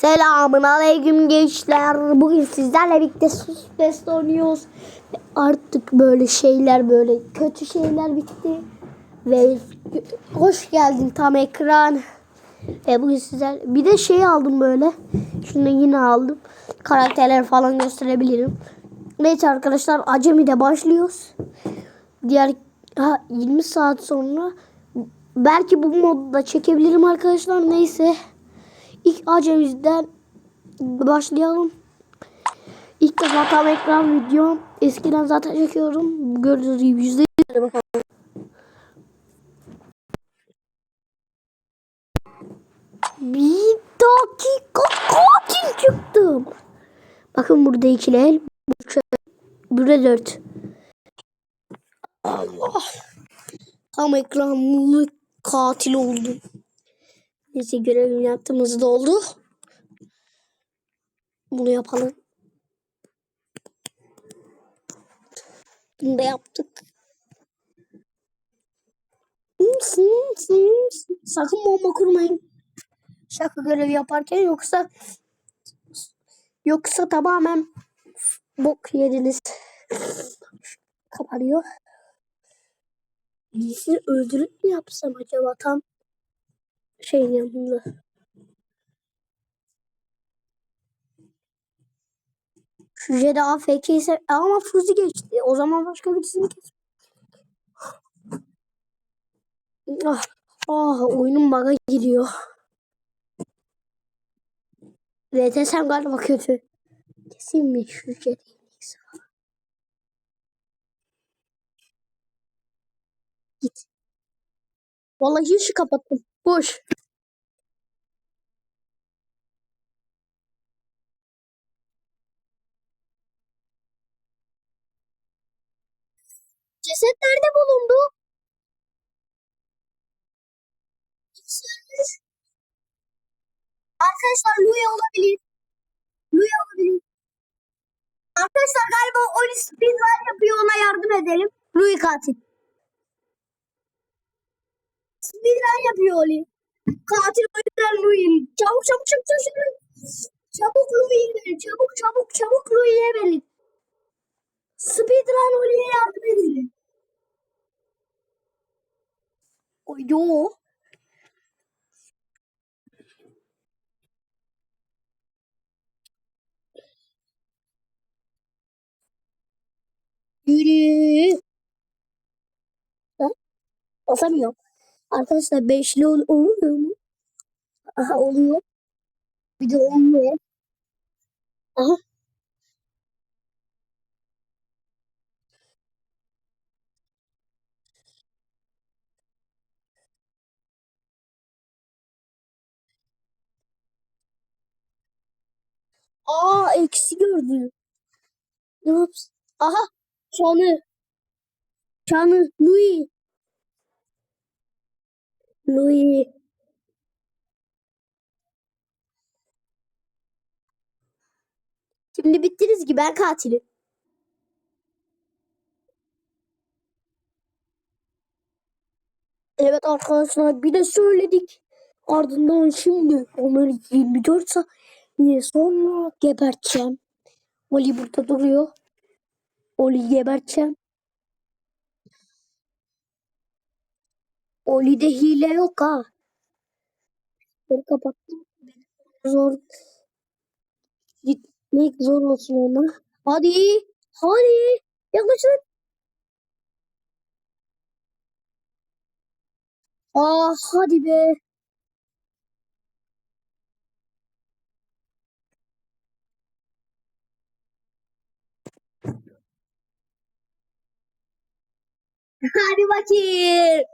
Selamun aleyküm gençler. Bugün sizlerle birlikte sus best oynuyoruz. Artık böyle şeyler böyle kötü şeyler bitti. Ve hoş geldin tam ekran. Ve bugün sizler bir de şey aldım böyle. Şunu yine aldım. Karakterler falan gösterebilirim. Neyse arkadaşlar acemi de başlıyoruz. Diğer ha, 20 saat sonra belki bu modda çekebilirim arkadaşlar. Neyse. İlk acemizden başlayalım. İlk defa tam ekran videom. Eskiden zaten çekiyorum. Gördüğünüz gibi yüzde yüz. bakalım. Bir dakika katil çıktım. Bakın burada ikili el. Burada dört. Allah. Tam ekranlı katil oldum. Neyse görevimi yaptım hızlı oldu. Bunu yapalım. Bunu da yaptık. Sakın bomba kurmayın. Şaka görevi yaparken yoksa yoksa tamamen bok yediniz. Kapanıyor. Birisini öldürüp mü yapsam acaba tam şeyin yanında. Şu Jedi AFK ise ama Fuzi geçti. O zaman başka birisini kes. Ah, ah oyunun bug'a giriyor. VTS'm galiba kötü. Kesin mi şu Jedi? Git. Vallahi işi kapattım. Boş. Ceset nerede bulundu? Arkadaşlar Louis olabilir. Louis olabilir. Arkadaşlar galiba Oli speedrun yapıyor ona yardım edelim. Louis katil. Speedrun yapıyor Oli. Katil o yüzden Louis. Çabuk çabuk çabuk çabuk. Çabuk Louis'e verin. Çabuk çabuk çabuk Louis'e verin. Speedrun Oli'ye yardım edelim. O yo. Yürü. Ha? Basamıyorum. Arkadaşlar beşli ol oluyor mu? Aha oluyor. Bir de olmuyor. Aha. Aa eksi gördü. Ne yapsın? Aha. Çanı. Çanı. Louis. Louis. Şimdi bittiniz ki ben katilim. Evet arkadaşlar bir de söyledik. Ardından şimdi onları 24 saniye sonra geberteceğim. Oli burada duruyor. Oli geberteceğim. Oli'de hile yok ha. Ben kapattım. Zor. Gitmek zor olsun ona. Hadi. Hadi. Yaklaşın. Ah hadi be. Hadi bakayım.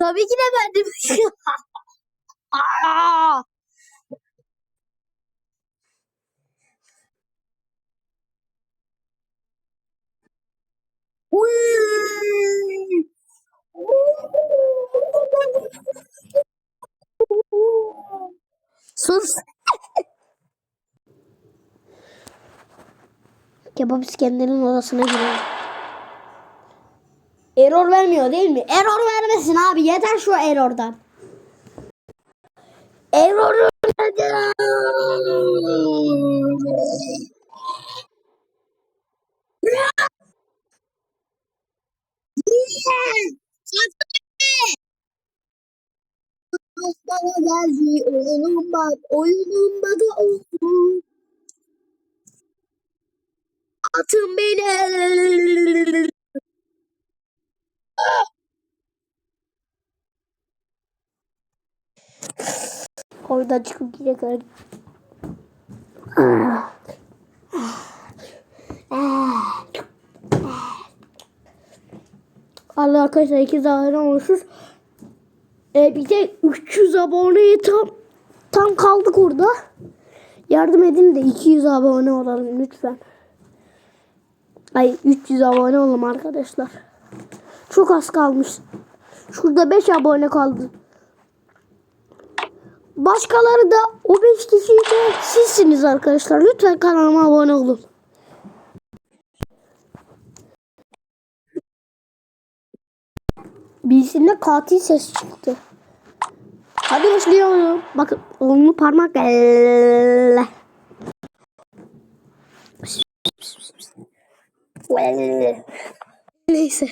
Tabii ki de bendim. Aa! Uy! Sus. Kebap İskender'in odasına girelim. Error vermiyor değil mi? Error vermesin abi. Yeter şu errordan. Error. Atın beni. Oradan çıkıp gidecek. Allah arkadaşlar iki zahire olmuşuz. Ee, bir de 300 aboneye tam tam kaldık orada. Yardım edin de 200 abone olalım lütfen. Ay 300 abone olalım arkadaşlar. Çok az kalmış. Şurada 5 abone kaldı. Başkaları da o 5 kişi de sizsiniz arkadaşlar. Lütfen kanalıma abone olun. Birisinde katil ses çıktı. Hadi başlayalım. Bakın onlu parmak. Neyse.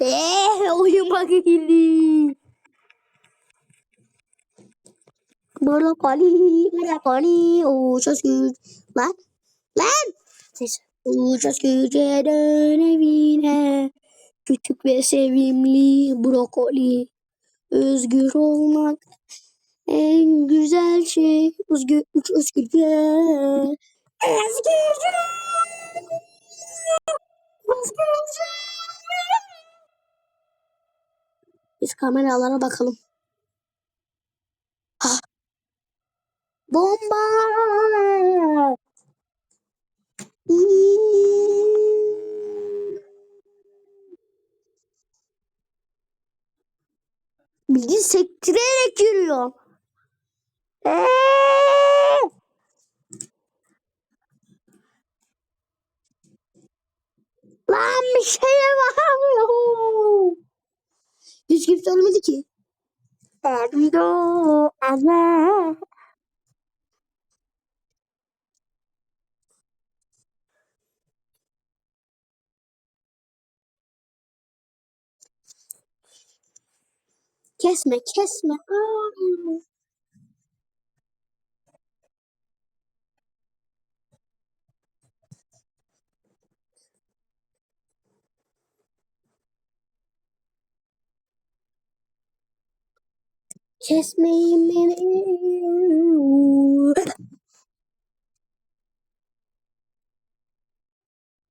Eee oyun bak girdi. Brokoli, brokoli, uçuz güç. Lan, lan. Neyse. Uçuz güce dön evine. Küçük ve sevimli brokoli. Özgür olmak en güzel şey. Özgür, özgürce. Özgürce. Özgürce. Biz kameralara bakalım. Ha. Bomba. Bildiğin Eee! Lan bir şeye bakamıyorum. Hiç kimse ölmedi ki. Erdo Allah. Kesme kesme. Aa. Kesmeyin beni.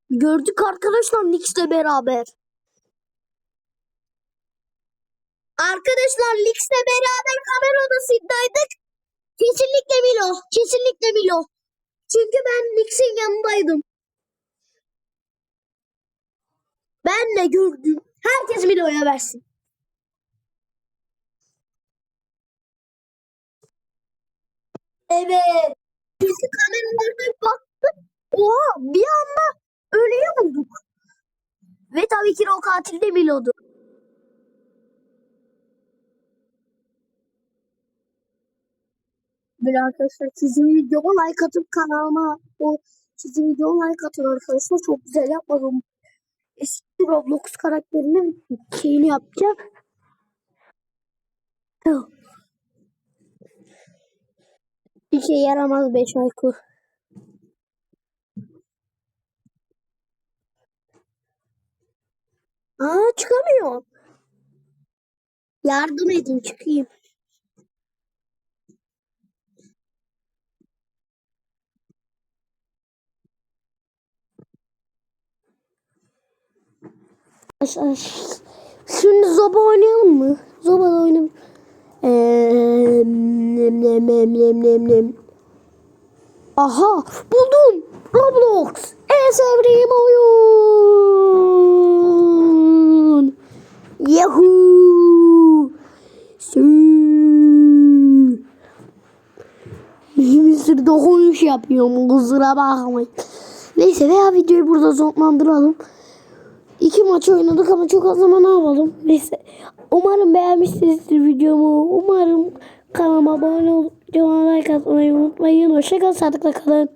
Gördük arkadaşlar Nix'le beraber. Arkadaşlar Nix'le beraber kamera odasındaydık. Kesinlikle Milo. Kesinlikle Milo. Çünkü ben Nix'in yanındaydım. Ben de gördüm. Herkes Milo'ya versin. Evet. Çünkü kameralardan baktık. Oha bir anda ölüyor bulduk. Ve tabii ki o katil de Milo'du. Böyle arkadaşlar sizin videoma like atıp kanalıma o sizin videoma like atın arkadaşlar. Çok güzel yapmadım. Eski Roblox karakterinin şeyini yapacağım. Bir şey yaramaz beş aykur. Aa çıkamıyor. Yardım edin çıkayım. Şimdi Zoba oynayalım mı? Zoba da oynayalım. Nem nem nem nem nem nem. Aha buldum. Roblox. En sevdiğim oyun. Yahoo. Bir sürü dokunuş yapıyorum. Kusura bakmayın. Neyse veya videoyu burada sonlandıralım. İki maç oynadık ama çok az zaman yapalım. Neyse. Umarım beğenmişsinizdir videomu. Umarım kanalıma abone olup like atmayı unutmayın. Hoşçakalın. Sağlıkla kalın.